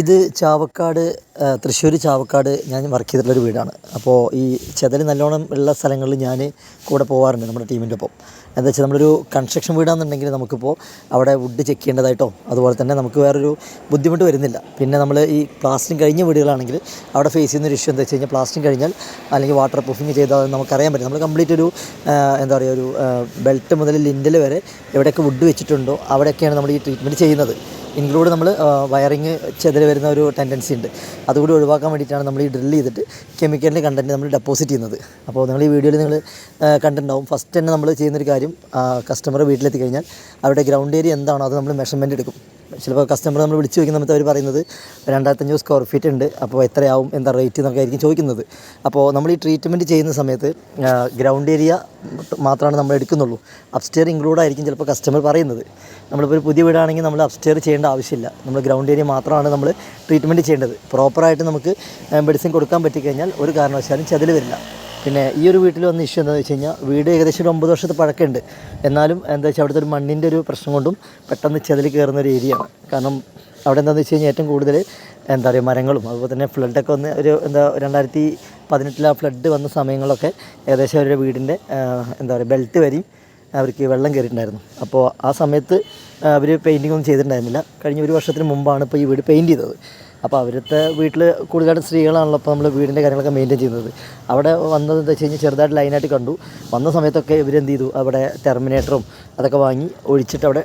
ഇത് ചാവക്കാട് തൃശ്ശൂർ ചാവക്കാട് ഞാൻ വർക്ക് ചെയ്തിട്ടുള്ളൊരു വീടാണ്. അപ്പോൾ ഈ ചെതൽ നല്ലോണം ഉള്ള സ്ഥലങ്ങളിൽ ഞാൻ കൂടെ പോകാറുണ്ട് നമ്മുടെ ടീമിന്റെ ഒപ്പം. എന്താ വെച്ചാൽ നമ്മളൊരു കൺസ്ട്രക്ഷൻ വീടാണെന്നുണ്ടെങ്കിൽ നമുക്കിപ്പോൾ അവിടെ വുഡ് ചെക്ക് ചെയ്യേണ്ടതായിട്ടോ അതുപോലെ തന്നെ നമുക്ക് വേറൊരു ബുദ്ധിമുട്ട് വരുന്നില്ല. പിന്നെ നമ്മൾ ഈ പ്ലാസ്റ്റിംഗ് കഴിഞ്ഞ വീടുകളാണെങ്കിൽ അവിടെ ഫേസ് ചെയ്യുന്ന ഒരു ഇഷ്യൂ എന്താ വെച്ച് കഴിഞ്ഞാൽ പ്ലാസ്റ്റിംഗ് കഴിഞ്ഞാൽ അല്ലെങ്കിൽ വാട്ടർ പ്രൂഫിങ് ചെയ്താൽ നമുക്കറിയാൻ പറ്റും നമ്മൾ കംപ്ലീറ്റ് ഒരു എന്താ പറയുക ഒരു ബെൽറ്റ് മുതൽ ലിൻഡൽ വരെ എവിടെയൊക്കെ വുഡ് വെച്ചിട്ടുണ്ടോ അവിടെയൊക്കെയാണ് നമ്മൾ ഈ ട്രീറ്റ്മെന്റ് ചെയ്യുന്നത്. ഇൻക്ലൂഡ് നമ്മൾ വയറിങ് ചെതിൽ വരുന്ന ഒരു ടെൻഡൻസി ഉണ്ട്. അതുകൂടി ഒഴിവാക്കാൻ വേണ്ടിയിട്ടാണ് നമ്മൾ ഈ ഡ്രിൽ ചെയ്തിട്ട് കെമിക്കലിന്റെ കണ്ടന്റ് നമ്മൾ ഡെപ്പോസിറ്റ് ചെയ്യുന്നത്. അപ്പോൾ നിങ്ങൾ ഈ വീഡിയോയിൽ നിങ്ങൾ കണ്ടിട്ടുണ്ടാവും. ഫസ്റ്റ് തന്നെ നമ്മൾ ചെയ്യുന്നൊരു കാര്യം കസ്റ്റമർ വീട്ടിലെത്തി കഴിഞ്ഞാൽ അവരുടെ ഗ്രൗണ്ട് ഏരിയ എന്താണോ അത് നമ്മൾ മെഷർമെന്റ് എടുക്കും. ചിലപ്പോൾ കസ്റ്റമർ നമ്മൾ വിളിച്ച് ചോദിക്കുന്ന സമയത്ത് അവർ പറയുന്നത് രണ്ടായിരത്തഞ്ഞൂറ് സ്ക്വയർ ഫീറ്റ് ഉണ്ട് അപ്പോൾ എത്രയാവും എന്താ റേറ്റ് എന്നൊക്കെ ആയിരിക്കും ചോദിക്കുന്നത്. അപ്പോൾ നമ്മൾ ഈ ട്രീറ്റ്മെന്റ് ചെയ്യുന്ന സമയത്ത് ഗ്രൗണ്ട് ഏരിയ മാത്രമാണ് നമ്മൾ എടുക്കുന്നുള്ളൂ. അപ്സ്റ്റെയർ ഇൻക്ലൂഡ് ആയിരിക്കും ചിലപ്പോൾ കസ്റ്റമർ പറയുന്നത്. നമ്മളിപ്പോൾ ഒരു പുതിയ വീടാണെങ്കിൽ നമ്മൾ അപ്സ്റ്റെയർ ചെയ്യേണ്ട ആവശ്യമില്ല. നമ്മൾ ഗ്രൗണ്ട് ഏരിയ മാത്രമാണ് നമ്മൾ ട്രീറ്റ്മെന്റ് ചെയ്യേണ്ടത്. പ്രോപ്പറായിട്ട് നമുക്ക് മെഡിസിൻ കൊടുക്കാൻ പറ്റിക്കഴിഞ്ഞാൽ ഒരു കാരണവശാലും ചതിൽ വരില്ല. പിന്നെ ഈ ഒരു വീട്ടിൽ വന്ന ഇഷ്യൂ എന്താണെന്ന് വെച്ച് കഴിഞ്ഞാൽ വീട് ഏകദേശം ഒരു ഒമ്പത് വർഷത്തെ പഴക്കമുണ്ട്. എന്നാലും എന്താ വെച്ചാൽ അവിടുത്തെ ഒരു മണ്ണിന്റെ ഒരു പ്രശ്നം കൊണ്ടും പെട്ടെന്ന് ചെതിൽ കയറുന്ന ഒരു ഏരിയയാണ് കാരണം അവിടെ എന്താണെന്ന് വെച്ച് കഴിഞ്ഞാൽ ഏറ്റവും കൂടുതൽ എന്താ പറയുക മരങ്ങളും അതുപോലെ തന്നെ ഫ്ലഡൊക്കെ വന്ന് ഒരു എന്താ രണ്ടായിരത്തി പതിനെട്ടിൽ ആ ഫ്ലഡ് വന്ന സമയങ്ങളൊക്കെ ഏകദേശം അവരുടെ വീടിന്റെ എന്താ പറയുക ബെൽറ്റ് വരെയും അവർക്ക് വെള്ളം കയറിയിട്ടുണ്ടായിരുന്നു. അപ്പോൾ ആ സമയത്ത് അവർ പെയിന്റിംഗ് ഒന്നും ചെയ്തിട്ടുണ്ടായിരുന്നില്ല. കഴിഞ്ഞ ഒരു വർഷത്തിന് മുമ്പാണ് ഇപ്പോൾ ഈ വീട് പെയിന്റ് ചെയ്തത്. അപ്പോൾ അവരുടെ വീട്ടിൽ കൂടുതലായിട്ട് സ്ത്രീകളാണല്ലോ അപ്പോൾ നമ്മൾ വീടിന്റെ കാര്യങ്ങളൊക്കെ മെയിന്റെയിൻ ചെയ്യുന്നത്. അവിടെ വന്നത് എന്താ വെച്ച് കഴിഞ്ഞാൽ ചെറുതായിട്ട് ലൈനായിട്ട് കണ്ടു. വന്ന സമയത്തൊക്കെ ഇവരെന്ത് ചെയ്തു? അവിടെ ടെർമിനേറ്ററും അതൊക്കെ വാങ്ങി ഒഴിച്ചിട്ട് അവിടെ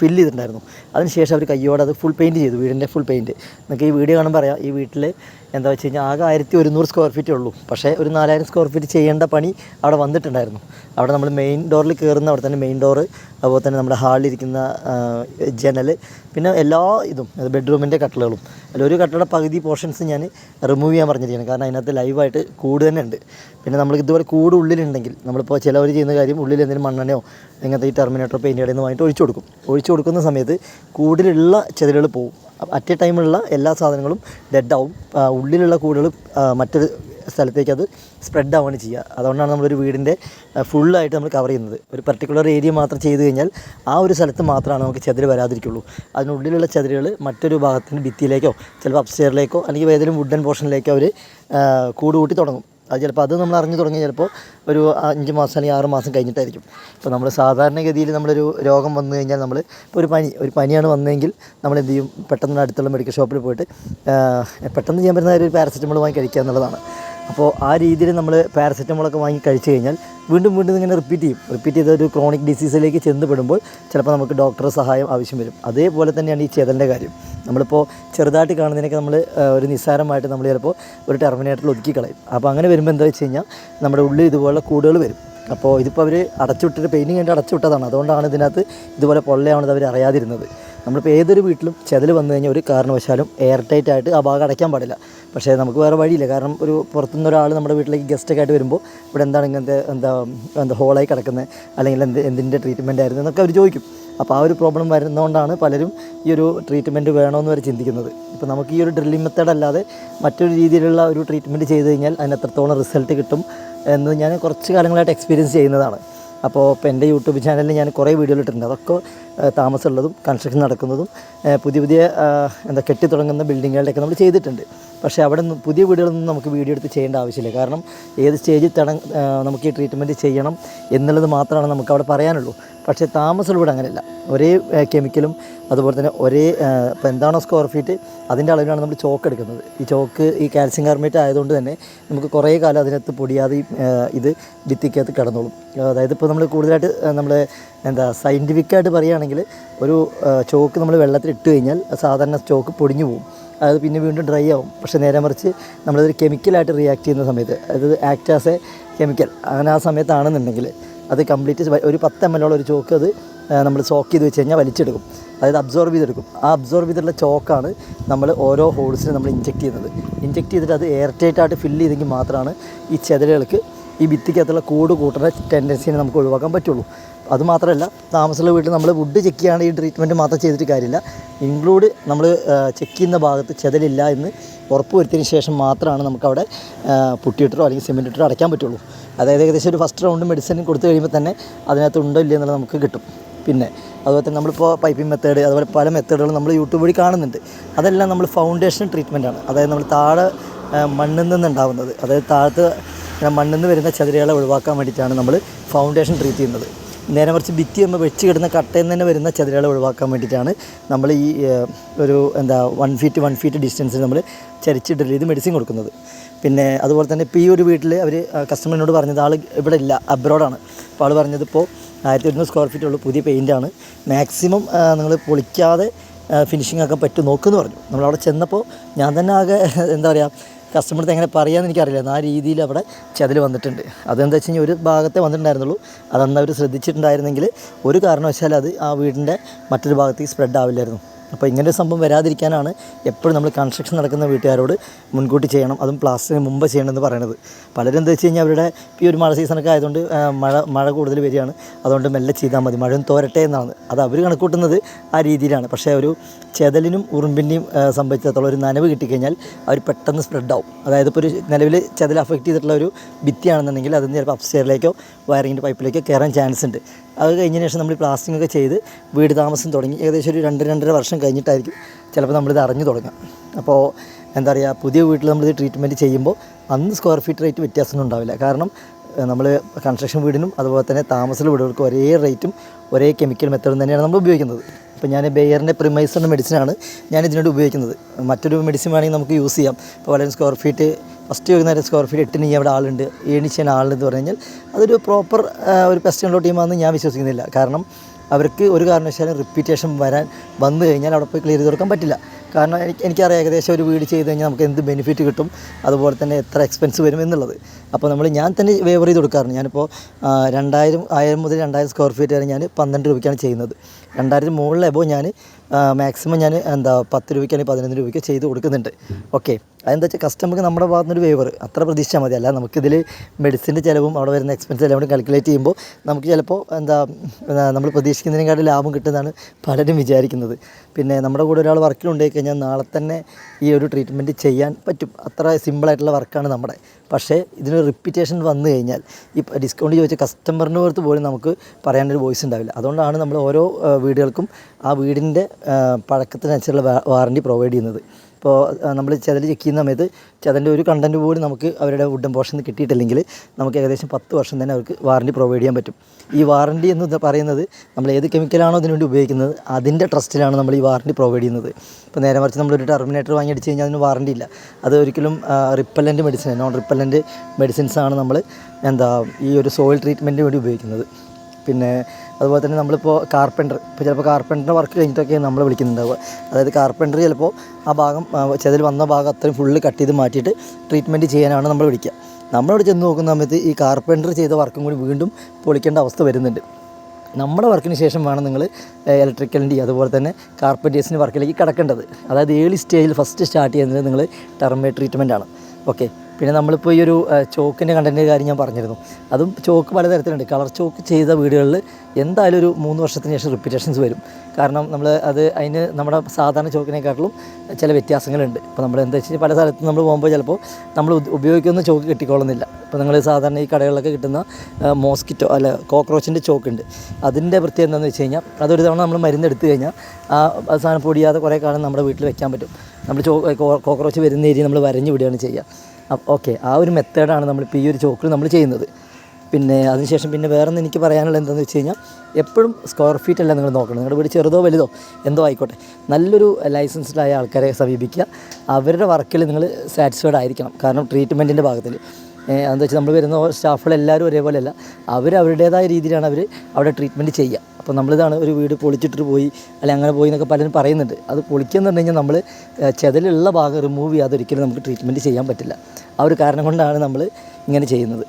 ഫില്ല് ചെയ്തിട്ടുണ്ടായിരുന്നു. അതിനുശേഷം അവർ കയ്യോടെ അത് ഫുൾ പെയിന്റ് ചെയ്തു വീടിന്റെ ഫുൾ പെയിന്റ് നിങ്ങൾക്ക് ഈ വീഡിയോ കാണാൻ പറയാം ഈ വീട്ടിൽ എന്താ വെച്ച് കഴിഞ്ഞാൽ ആകെ ആയിരത്തി ഒരുന്നൂറ് സ്ക്വയർ ഫീറ്റേ ഉള്ളൂ. പക്ഷേ ഒരു നാലായിരം സ്ക്വയർ ഫീറ്റ് ചെയ്യേണ്ട പണി അവിടെ വന്നിട്ടുണ്ടായിരുന്നു. അവിടെ നമ്മൾ മെയിൻ ഡോറിൽ കയറുന്ന അവിടെ തന്നെ മെയിൻ ഡോറ് അതുപോലെ തന്നെ നമ്മുടെ ഹാളിലിരിക്കുന്ന ജനൽ പിന്നെ എല്ലാ ഇതും ബെഡ്റൂമിന്റെ കട്ടിലുകളും. അതിൽ ഒരു കട്ടിലുള്ള പകുതി പോർഷൻസ് ഞാൻ റിമൂവ് ചെയ്യാൻ പറഞ്ഞിരിക്കുകയാണ് കാരണം അതിനകത്ത് ലൈവായിട്ട് കൂട് തന്നെ ഉണ്ട്. പിന്നെ നമ്മൾ ഇതുപോലെ കൂട് ഉള്ളിലുണ്ടെങ്കിൽ നമ്മളിപ്പോൾ ചിലവർ ചെയ്യുന്ന കാര്യം ഉള്ളിൽ എന്തെങ്കിലും മണ്ണെണ്ണയോ ഇങ്ങനത്തെ ഈ ടെർമിനേറ്റർ പെയിന്റ് കടയിൽ നിന്ന് വാങ്ങിയിട്ട് ഒഴിച്ചു കൊടുക്കും. ഒഴിച്ചു കൊടുക്കുന്ന സമയത്ത് കൂടിലുള്ള ചെതിലുകൾ പോകും അറ്റ് എ ടൈമുള്ള എല്ലാ സാധനങ്ങളും ഡെഡാവും ഉള്ളിലുള്ള കൂടുകൾ മറ്റൊരു സ്ഥലത്തേക്ക് അത് സ്പ്രെഡ് ആവുകയാണ് ചെയ്യുക. അതുകൊണ്ടാണ് നമ്മളൊരു വീടിന്റെ ഫുള്ളായിട്ട് നമ്മൾ കവർ ചെയ്യുന്നത്. ഒരു പർട്ടിക്കുലർ ഏരിയ മാത്രം ചെയ്ത് കഴിഞ്ഞാൽ ആ ഒരു സ്ഥലത്ത് മാത്രമാണ് നമുക്ക് ചെതിൽ വരാതിരിക്കുള്ളൂ. അതിനുള്ളിലുള്ള ചെതിലുകൾ മറ്റൊരു ഭാഗത്തിന്റെ ഭിത്തിയിലേക്കോ ചിലപ്പോൾ അപ്സ്റ്റെയറിലേക്കോ അല്ലെങ്കിൽ ഏതെങ്കിലും വുഡൻ പോർഷനിലേക്കോ അവർ കൂടുകൂട്ടി തുടങ്ങും. അത് ചിലപ്പോൾ അത് നമ്മൾ അറിഞ്ഞു തുടങ്ങി ചിലപ്പോൾ ഒരു അഞ്ച് മാസം അല്ലെങ്കിൽ ആറ് മാസം കഴിഞ്ഞിട്ടായിരിക്കും. ഇപ്പോൾ നമ്മൾ സാധാരണഗതിയിൽ നമ്മളൊരു രോഗം വന്നു കഴിഞ്ഞാൽ നമ്മൾ ഇപ്പോൾ ഒരു പനി ഒരു പനിയാണ് വന്നതെങ്കിൽ നമ്മൾ എന്ത് ചെയ്യും? പെട്ടെന്ന് അടുത്തുള്ള മെഡിക്കൽ ഷോപ്പിൽ പോയിട്ട് പെട്ടെന്ന് ചെയ്യാൻ പറ്റുന്ന ഒരു പാരസെറ്റമോൾ വാങ്ങി കഴിക്കുക എന്നുള്ളതാണ്. അപ്പോൾ ആ രീതിയിൽ നമ്മൾ പാരസെറ്റമോളൊക്കെ വാങ്ങി കഴിച്ചു കഴിഞ്ഞാൽ വീണ്ടും വീണ്ടും ഇങ്ങനെ റിപ്പീറ്റ് ചെയ്യും. റിപ്പീറ്റ് ചെയ്ത ഒരു ക്രോണിക് ഡിസീസിലേക്ക് ചെന്നപ്പെടുമ്പോൾ ചിലപ്പോൾ നമുക്ക് ഡോക്ടറുടെ സഹായം ആവശ്യം വരും. അതേപോലെ തന്നെയാണ് ഈ ചെതലിന്റെ കാര്യം. നമ്മളിപ്പോൾ ചെറുതായിട്ട് കാണുന്നതിനൊക്കെ നമ്മൾ ഒരു നിസ്സാരമായിട്ട് നമ്മൾ ചിലപ്പോൾ ഒരു ടെർമിനേറ്ററിൽ ഒതുക്കി കളയും. അപ്പോൾ അങ്ങനെ വരുമ്പോൾ എന്താ വെച്ച് കഴിഞ്ഞാൽ നമ്മുടെ ഉള്ളിൽ ഇതുപോലെ കൂടുകൾ വരും. അപ്പോൾ ഇതിപ്പോൾ അവർ അടച്ചുവിട്ടിട്ട് പെയിന്റിങ് കണ്ട് അടച്ചുവിട്ടതാണ്. അതുകൊണ്ടാണ് ഇതിനകത്ത് ഇതുപോലെ പൊള്ളയാണത് അവർ അറിയാതിരുന്നത്. നമ്മളിപ്പോൾ ഏതൊരു വീട്ടിലും ചെതൽ വന്നു കഴിഞ്ഞാൽ ഒരു കാരണവശാലും എയർ ടൈറ്റ് ആയിട്ട് ആ ഭാഗം അടയ്ക്കാൻ പാടില്ല. പക്ഷേ നമുക്ക് വേറെ വഴിയില്ല. കാരണം ഒരു പുറത്തുനിന്ന് ഒരാൾ നമ്മുടെ വീട്ടിലേക്ക് ഗസ്റ്റൊക്കെ ആയിട്ട് വരുമ്പോൾ ഇവിടെ എന്താണ് ഇങ്ങനത്തെ എന്താ എന്താ ഹോളായി കിടക്കുന്നത് അല്ലെങ്കിൽ എന്ത് എന്തിന്റെ ട്രീറ്റ്മെന്റ് ആയിരുന്നു എന്നൊക്കെ അവർ ചോദിക്കും. അപ്പോൾ ആ ഒരു പ്രോബ്ലം വരുന്നതുകൊണ്ടാണ് പലരും ഈ ഒരു ട്രീറ്റ്മെന്റ് വേണമെന്ന് വരെ ചിന്തിക്കുന്നത്. ഇപ്പോൾ നമുക്ക് ഈ ഒരു ഡ്രില്ലിംഗ് മെത്തേഡ് അല്ലാതെ മറ്റൊരു രീതിയിലുള്ള ഒരു ട്രീറ്റ്മെന്റ് ചെയ്ത് കഴിഞ്ഞാൽ അതിന് എത്രത്തോളം റിസൾട്ട് കിട്ടും എന്ന് ഞാൻ കുറച്ച് കാലങ്ങളായിട്ട് എക്സ്പീരിയൻസ് ചെയ്യുന്നതാണ്. അപ്പോൾ ഇപ്പോൾ എന്റെ യൂട്യൂബ് ചാനലിൽ ഞാൻ കുറേ വീഡിയോകൾ ഇട്ടിട്ടുണ്ട്. അതൊക്കെ താമസമുള്ളതും കൺസ്ട്രക്ഷൻ നടക്കുന്നതും പുതിയ പുതിയ എന്താ കെട്ടി തുടങ്ങുന്ന ബിൽഡിങ്ങുകളുടെയൊക്കെ നമ്മൾ ചെയ്തിട്ടുണ്ട്. പക്ഷേ അവിടെ നിന്ന് പുതിയ വീടുകളൊന്നും നമുക്ക് വീഡിയോ എടുത്ത് ചെയ്യേണ്ട ആവശ്യമില്ല. കാരണം ഏത് സ്റ്റേജിൽ തട നമുക്ക് ഈ ട്രീറ്റ്മെന്റ് ചെയ്യണം എന്നുള്ളത് മാത്രമാണ് നമുക്ക് അവിടെ പറയാനുള്ളൂ. പക്ഷേ താമസമുള്ള അങ്ങനെയല്ല. ഒരേ കെമിക്കലും അതുപോലെ തന്നെ ഒരേ ഇപ്പോൾ എന്താണോ സ്ക്വയർ ഫീറ്റ് അതിന്റെ അളവിലാണ് നമ്മൾ ചോക്ക് എടുക്കുന്നത്. ഈ ചോക്ക് ഈ കാൽസ്യം കാർമേറ്റ് ആയതുകൊണ്ട് തന്നെ നമുക്ക് കുറേ കാലം അതിനകത്ത് പൊടിയാതെ ഇത് ഭിത്തിക്കകത്ത് കിടന്നോളും. അതായത് ഇപ്പോൾ നമ്മൾ കൂടുതലായിട്ട് നമ്മൾ എന്താ സയന്റിഫിക്കായിട്ട് പറയുകയാണെങ്കിൽ ഒരു ചോക്ക് നമ്മൾ വെള്ളത്തിൽ ഇട്ട് കഴിഞ്ഞാൽ സാധാരണ ചോക്ക് പൊടിഞ്ഞു പോകും. അതായത് പിന്നെ വീണ്ടും ഡ്രൈ ആവും. പക്ഷേ നേരെ മറിച്ച് നമ്മളതൊരു കെമിക്കലായിട്ട് റിയാക്ട് ചെയ്യുന്ന സമയത്ത് അതായത് ആക്ട് ആസ് എ കെമിക്കൽ അങ്ങനെ ആ സമയത്താണെന്നുണ്ടെങ്കിൽ അത് കംപ്ലീറ്റ് ഒരു പത്ത് എം എല്ലോളം ഒരു ചോക്ക് അത് നമ്മൾ സോക്ക് ചെയ്ത് വെച്ച് കഴിഞ്ഞാൽ വലിച്ചെടുക്കും. അതായത് അബ്സോർബ് ചെയ്തെടുക്കും. ആ അബ്സോർബ് ചെയ്തിട്ടുള്ള ചോക്കാണ് നമ്മൾ ഓരോ ഹോൾസിനും നമ്മൾ ഇഞ്ചെക്ട് ചെയ്യുന്നത്. ഇഞ്ചെക്ട് ചെയ്തിട്ട് അത് എയർ ടൈറ്റ് ആയിട്ട് ഫില്ല് ചെയ്തെങ്കിൽ മാത്രമാണ് ഈ ചെതലുകൾക്ക് ഈ ഭിത്തിക്കകത്തുള്ള കൂട് കൂട്ടുന്ന ടെൻഡൻസിനെ നമുക്ക് ഒഴിവാക്കാൻ പറ്റുള്ളൂ. അതുമാത്രമല്ല താമസമുള്ള വീട്ടിൽ നമ്മൾ വുഡ് ചെക്ക് ചെയ്യുകയാണെങ്കിൽ ഈ ട്രീറ്റ്മെന്റ് മാത്രം ചെയ്തിട്ട് കാര്യമില്ല. ഇൻക്ലൂഡ് നമ്മൾ ചെക്ക് ചെയ്യുന്ന ഭാഗത്ത് ചെതലില്ല എന്ന് ഉറപ്പ് വരുത്തിയതിന് ശേഷം മാത്രമാണ് നമുക്കവിടെ പുട്ടിയിട്ടോ അല്ലെങ്കിൽ സിമെന്റ് ഇട്ടോ അടയ്ക്കാൻ പറ്റുള്ളൂ. അതായത് ഏകദേശം ഒരു ഫസ്റ്റ് റൗണ്ട് മെഡിസിൻ കൊടുത്തു കഴിയുമ്പോൾ തന്നെ അതിനകത്ത് ഉണ്ടോ ഇല്ലയോ എന്നുള്ളത് നമുക്ക് കിട്ടും. പിന്നെ അതുപോലെ തന്നെ നമ്മളിപ്പോൾ പൈപ്പിംഗ് മെത്തേഡ് അതുപോലെ പല മെത്തേഡുകളും നമ്മൾ യൂട്യൂബ് വഴി കാണുന്നുണ്ട്. അതെല്ലാം നമ്മൾ ഫൗണ്ടേഷൻ ട്രീറ്റ്മെന്റാണ് അതായത് നമ്മൾ താഴെ മണ്ണിൽ മണ്ണിൽ നിന്നുണ്ടാവുന്നത്. അതായത് താഴത്ത് മണ്ണിൽ നിന്ന് വരുന്ന ചതിരകളെ ഒഴിവാക്കാൻ വേണ്ടിയിട്ടാണ് നമ്മൾ ഫൗണ്ടേഷൻ ട്രീറ്റ് ചെയ്യുന്നത്. നേരെ മറിച്ച് ഭിത്തി നമ്മൾ വെച്ച് കിടന്ന കട്ടയിൽ നിന്ന് തന്നെ വരുന്ന ചതിരികളെ ഒഴിവാക്കാൻ വേണ്ടിയിട്ടാണ് നമ്മൾ ഈ ഒരു എന്താ വൺ ഫീറ്റ് വൺ ഫീറ്റ് ഡിസ്റ്റൻസിൽ നമ്മൾ ചരിച്ച് ഡ്രിൽ ചെയ്ത് മെഡിസിൻ കൊടുക്കുന്നത്. പിന്നെ അതുപോലെ തന്നെ ഇപ്പോൾ ഈ ഒരു വീട്ടിൽ അവർ കസ്റ്റമറിനോട് പറഞ്ഞത് ആൾ ഇവിടെ ഇല്ല അബ്രോഡാണ് അപ്പോൾ ആൾ പറഞ്ഞത് ഇപ്പോൾ ആയിരത്തി ഒരുന്നൂറ് സ്ക്വയർ ഫീറ്റ് ഉള്ള പുതിയ പെയിന്റാണ് മാക്സിമം നിങ്ങൾ പൊളിക്കാതെ ഫിനിഷിംഗ് ആക്കാൻ പറ്റും നോക്കുമെന്ന് പറഞ്ഞു. നമ്മളവിടെ ചെന്നപ്പോൾ ഞാൻ തന്നെ ആകെ എന്താ പറയുക കസ്റ്റമർക്ക് എങ്ങനെ പറയാമെന്ന് എനിക്കറിയില്ല. ആ രീതിയിൽ അവിടെ ചതിൽ വന്നിട്ടുണ്ട്. അതെന്താ വെച്ച് കഴിഞ്ഞാൽ ഒരു ഭാഗത്തെ വന്നിട്ടുണ്ടായിരുന്നുള്ളൂ. അതന്ന് അവർ ശ്രദ്ധിച്ചിട്ടുണ്ടായിരുന്നെങ്കിൽ ഒരു കാരണവശാലും അത് ആ വീടിന്റെ മറ്റൊരു ഭാഗത്തേക്ക് സ്പ്രെഡ് ആവില്ലായിരുന്നു. അപ്പോൾ ഇങ്ങനെ ഒരു സംഭവം വരാതിരിക്കാനാണ് എപ്പോഴും നമ്മൾ കൺസ്ട്രക്ഷൻ നടക്കുന്ന വീട്ടുകാരോട് മുൻകൂട്ടി ചെയ്യണം. അതും പ്ലാസ്റ്ററിന് മുമ്പ് ചെയ്യണമെന്ന് പറയുന്നത് പലരും എന്താ വെച്ച് കഴിഞ്ഞാൽ അവരുടെ ഈ ഒരു മഴ സീസണൊക്കെ ആയതുകൊണ്ട് മഴ മഴ കൂടുതൽ വരികയാണ്. അതുകൊണ്ട് മെല്ലെ ചെയ്താൽ മതി. മഴയും തോരട്ടെ എന്നാണ്. അത് അവർ കണക്കൂട്ടുന്നത് ആ രീതിയിലാണ്. പക്ഷേ ഒരു ചെതലിനും ഉറുമ്പിന്റെയും സംബന്ധിച്ചിടത്തോളം ഒരു നനവ് കിട്ടിക്കഴിഞ്ഞാൽ അവർ പെട്ടെന്ന് സ്പ്രെഡ് ആവും. അതായത് ഇപ്പോൾ ഒരു നിലവിൽ ചെതൽ അഫക്റ്റ് ചെയ്തിട്ടുള്ള ഒരു ഭിത്തിയാണെന്നുണ്ടെങ്കിൽ അതിന് ചിലപ്പോൾ അപ്സ്റ്റെയറിലേക്കോ വയറിങ്ങിന്റെ പൈപ്പിലേക്കോ കയറാൻ ചാൻസ് ഉണ്ട്. അത് കഴിഞ്ഞതിന് ശേഷം നമ്മൾ പ്ലാസ്റ്റിംഗ് ഒക്കെ ചെയ്ത് വീട് താമസം തുടങ്ങി. ഏകദേശം ഒരു രണ്ട് രണ്ടര വർഷം കഴിഞ്ഞിട്ടായിരിക്കും ചിലപ്പോൾ നമ്മളിത് അറിഞ്ഞു തുടങ്ങാം. അപ്പോൾ എന്താ പറയുക പുതിയ വീട്ടിൽ നമ്മളിത് ട്രീറ്റ്മെന്റ് ചെയ്യുമ്പോൾ അന്ന് സ്ക്വയർ ഫീറ്റ് റേറ്റ് വ്യത്യാസമൊന്നും ഉണ്ടാവില്ല. കാരണം നമ്മൾ കൺസ്ട്രക്ഷൻ വീടിനും അതുപോലെ തന്നെ താമസ വീടുകൾക്കും ഒരേ റേറ്റും ഒരേ കെമിക്കൽ മെത്തേഡും തന്നെയാണ് നമ്മൾ ഉപയോഗിക്കുന്നത്. ഇപ്പോൾ ഞാൻ ബെയറിന്റെ പ്രിമൈസറിന്റെ മെഡിസിനാണ് ഞാൻ ഇതിനോട് ഉപയോഗിക്കുന്നത്. മറ്റൊരു മെഡിസിൻ വേണമെങ്കിൽ നമുക്ക് യൂസ് ചെയ്യാം. ഇപ്പോൾ വളരെ സ്ക്വയർ ഫീറ്റ് ഫസ്റ്റ് ചോദിക്കുന്ന സ്ക്വയർ ഫീറ്റ് എട്ടിന് അവിടെ ആളുണ്ട് ഏഴ് ചെയ്യാൻ ആളുണ്ട് പറഞ്ഞു കഴിഞ്ഞാൽ അതൊരു പ്രോപ്പർ ഒരു പെസ്റ്റിനുള്ള ടീമാണെന്ന് ഞാൻ വിശ്വസിക്കുന്നില്ല. കാരണം അവർക്ക് ഒരു കാരണവശാലും റിപ്പീറ്റേഷൻ വരാൻ വന്നു കഴിഞ്ഞാൽ അവിടെ പോയി ക്ലിയർ ചെയ്ത് കൊടുക്കാൻ പറ്റില്ല. കാരണം എനിക്ക് എനിക്കറിയാം ഏകദേശം ഒരു വീട് ചെയ്ത് കഴിഞ്ഞാൽ നമുക്ക് എന്ത് ബെനിഫിറ്റ് കിട്ടും അതുപോലെ തന്നെ എത്ര എക്സ്പെൻസ് വരും എന്നുള്ളത്. അപ്പോൾ നമ്മൾ ഞാൻ തന്നെ വേവർ ചെയ്ത് കൊടുക്കാറുണ്ട്. ഞാനിപ്പോൾ രണ്ടായിരം ആയിരം മുതൽ രണ്ടായിരം സ്ക്വയർ ഫീറ്റ് വരെ ഞാൻ പന്ത്രണ്ട് രൂപയ്ക്കാണ് ചെയ്യുന്നത്. രണ്ടായിരത്തി മുകളിൽ എബോ ഞാൻ മാക്സിമം ഞാൻ എന്താ പത്ത് രൂപയ്ക്കാണെങ്കിൽ പതിനൊന്ന് രൂപയ്ക്ക് ചെയ്ത് കൊടുക്കുന്നുണ്ട്. ഓക്കെ അതെന്താ വെച്ചാൽ കസ്റ്റമർക്ക് നമ്മുടെ ഭാഗത്തുനിന്ന് ഒരു വേവർ അത്ര പ്രതീക്ഷിച്ചാൽ മതി. അല്ല നമുക്കിതിൽ മെഡിസിന്റെ ചിലവും അവിടെ വരുന്ന എക്സ്പെൻസ് കൂടി കാൽക്കുലേറ്റ് ചെയ്യുമ്പോൾ നമുക്ക് ചിലപ്പോൾ എന്താ നമ്മൾ പ്രതീക്ഷിക്കുന്നതിനെക്കാട്ടും ലാഭം കിട്ടുന്നതാണ് പലരും വിചാരിക്കുന്നത്. പിന്നെ നമ്മുടെ കൂടെ ഒരാൾ വർക്കിലുണ്ടായി കഴിഞ്ഞാൽ നാളെ തന്നെ ഈ ഒരു ട്രീറ്റ്മെന്റ് ചെയ്യാൻ പറ്റും. അത്ര സിമ്പിളായിട്ടുള്ള വർക്കാണ് നമ്മുടെ. പക്ഷേ ഇതിനൊരു റിപ്പീറ്റേഷൻ വന്നു കഴിഞ്ഞാൽ ഈ ഡിസ്കൗണ്ട് ചോദിച്ച കസ്റ്റമറിന് പുറത്ത് പോലും നമുക്ക് പറയാനൊരു വോയിസ് ഉണ്ടാവില്ല. അതുകൊണ്ടാണ് നമ്മൾ ഓരോ വീടുകൾക്കും ആ വീടിന്റെ പഴക്കത്തിനനുസരിച്ചുള്ള വാറണ്ടി പ്രൊവൈഡ് ചെയ്യുന്നത്. ഇപ്പോൾ നമ്മൾ ചെതൽ ചെക്ക് ചെയ്യുന്ന സമയത്ത് ചെതലിന്റെ ഒരു കണ്ടന്റ് പോലും നമുക്ക് അവരുടെ വുഡൻ പോർഷൻ കിട്ടിയിട്ടില്ലെങ്കിൽ നമുക്ക് ഏകദേശം പത്ത് വർഷം തന്നെ അവർക്ക് വാറണ്ടി പ്രൊവൈഡ് ചെയ്യാൻ പറ്റും. ഈ വാറണ്ടി എന്ന് പറയുന്നത് നമ്മൾ ഏത് കെമിക്കലാണോ അതിനുവേണ്ടി ഉപയോഗിക്കുന്നത് അതിന്റെ ട്രസ്റ്റിലാണ് നമ്മൾ ഈ വാറണ്ടി പ്രൊവൈഡ് ചെയ്യുന്നത്. ഇപ്പോൾ നേരെ മറിച്ച് നമ്മളൊരു ടെർമിനേറ്റർ വാങ്ങി അടിച്ച് കഴിഞ്ഞാൽ അതിന് വാറണ്ടി ഇല്ല. അത് ഒരിക്കലും റിപ്പല്ലന്റ് മെഡിസിൻ നോൺ റിപ്പല്ലന്റ് മെഡിസിൻസാണ് നമ്മൾ എന്താ ഈ ഒരു സോയിൽ ട്രീറ്റ്മെന്റിന് വേണ്ടി ഉപയോഗിക്കുന്നത്. പിന്നെ അതുപോലെ തന്നെ നമ്മളിപ്പോൾ കാർപ്പന്റർ ഇപ്പോൾ ചിലപ്പോൾ കാർപ്പന്ററിന്റെ വർക്ക് കഴിഞ്ഞിട്ടൊക്കെ നമ്മൾ വിളിക്കുന്നുണ്ടാവുക. അതായത് കാർപ്പന്റർ ചിലപ്പോൾ ആ ഭാഗം ചെതിൽ വന്ന ഭാഗം അത്രയും ഫുള്ള് കട്ട് ചെയ്ത് മാറ്റിയിട്ട് ട്രീറ്റ്മെന്റ് ചെയ്യാനാണ് നമ്മൾ വിളിക്കുക. നമ്മളവിടെ ചെന്ന് നോക്കുന്ന സമയത്ത് ഈ കാർപ്പന്റർ ചെയ്ത വർക്കും കൂടി വീണ്ടും പൊളിക്കേണ്ട അവസ്ഥ വരുന്നുണ്ട്. നമ്മുടെ വർക്കിന് ശേഷം വേണം നിങ്ങൾ ഇലക്ട്രിക്കലിന്റെ അതുപോലെ തന്നെ കാർപ്പന്റേഴ്സിന്റെ വർക്കിലേക്ക് കിടക്കേണ്ടത്. അതായത് ഏർലി സ്റ്റേജിൽ ഫസ്റ്റ് സ്റ്റാർട്ട് ചെയ്യുന്നത് നിങ്ങൾ ടെർമേ ട്രീറ്റ്മെന്റാണ് ഓക്കെ പിന്നെ നമ്മളിപ്പോൾ ഈ ഒരു ചോക്കിന്റെ കണ്ടന്റ് കാര്യം ഞാൻ പറഞ്ഞിരുന്നു. അതും ചോക്ക് പലതരത്തിലുണ്ട്. കളർ ചോക്ക് ചെയ്ത വീടുകളിൽ എന്തായാലും ഒരു മൂന്ന് വർഷത്തിന് ശേഷം റിപ്പീറ്റേഷൻസ് വരും. കാരണം നമ്മൾ അത് അതിന് നമ്മുടെ സാധാരണ ചോക്കിനെക്കാട്ടിലും ചില വ്യത്യാസങ്ങളുണ്ട്. ഇപ്പോൾ നമ്മൾ എന്താ വെച്ചാൽ പല സ്ഥലത്തും നമ്മൾ പോകുമ്പോൾ ചിലപ്പോൾ നമ്മൾ ഉപയോഗിക്കുന്ന ചോക്ക് കിട്ടിക്കോളുന്നില്ല. ഇപ്പോൾ നിങ്ങൾ സാധാരണ ഈ കടകളിലൊക്കെ കിട്ടുന്ന മോസ്കിറ്റോ അല്ല കോക്രോച്ചിന്റെ ചോക്കുണ്ട്. അതിന്റെ പ്രത്യേകത എന്താണെന്ന് വെച്ച് കഴിഞ്ഞാൽ അതൊരു തവണ നമ്മൾ മരുന്ന് എടുത്തു കഴിഞ്ഞാൽ ആ സാധനം പൊടിയാതെ കുറേ കാലം നമ്മുടെ വീട്ടിൽ വെക്കാൻ പറ്റും. നമ്മൾ ചോ കോക്രോച്ച് വരുന്ന ഏരിയ നമ്മൾ വരഞ്ഞ് വിടുകയാണ് ചെയ്യുക ഓക്കെ ആ ഒരു മെത്തേഡാണ് നമ്മളിപ്പോൾ ഈ ഒരു ചോക്കിൽ നമ്മൾ ചെയ്യുന്നത്. പിന്നെ അതിനുശേഷം പിന്നെ വേറെ ഒന്നും എനിക്ക് പറയാനുള്ളത് എന്താണെന്ന് വെച്ച് കഴിഞ്ഞാൽ എപ്പോഴും സ്ക്വയർ ഫീറ്റ് അല്ല നിങ്ങൾ നോക്കണം. നിങ്ങളുടെ വീട് ചെറുതോ വലുതോ എന്തോ ആയിക്കോട്ടെ. നല്ലൊരു ലൈസൻസ്ഡ് ആയ ആൾക്കാരെ സമീപിക്കുക. അവരുടെ വർക്കിൽ നിങ്ങൾ സാറ്റിസ്ഫൈഡ് ആയിരിക്കണം. കാരണം ട്രീറ്റ്മെന്റിന്റെ ഭാഗത്തിൽ. എന്താ വെച്ചാൽ നമ്മൾ വരുന്ന സ്റ്റാഫുകൾ എല്ലാവരും ഒരേപോലെയല്ല. അവർ അവരുടേതായ രീതിയിലാണ് അവർ അവിടെ ട്രീറ്റ്മെന്റ് ചെയ്യുക. അപ്പോൾ നമ്മളിതാണ് ഒരു വീട് പൊളിച്ചിട്ട് പോയി അല്ലെങ്കിൽ അങ്ങനെ പോയി എന്നൊക്കെ പലരും പറയുന്നുണ്ട്. അത് പൊളിക്കുമെന്ന് പറഞ്ഞു നമ്മൾ ചെതലുള്ള ഭാഗം റിമൂവ് ചെയ്യാതെ ഒരിക്കലും നമുക്ക് ട്രീറ്റ്മെന്റ് ചെയ്യാൻ പറ്റില്ല. ആ ഒരു കാരണം കൊണ്ടാണ് നമ്മൾ ഇങ്ങനെ ചെയ്യുന്നത്.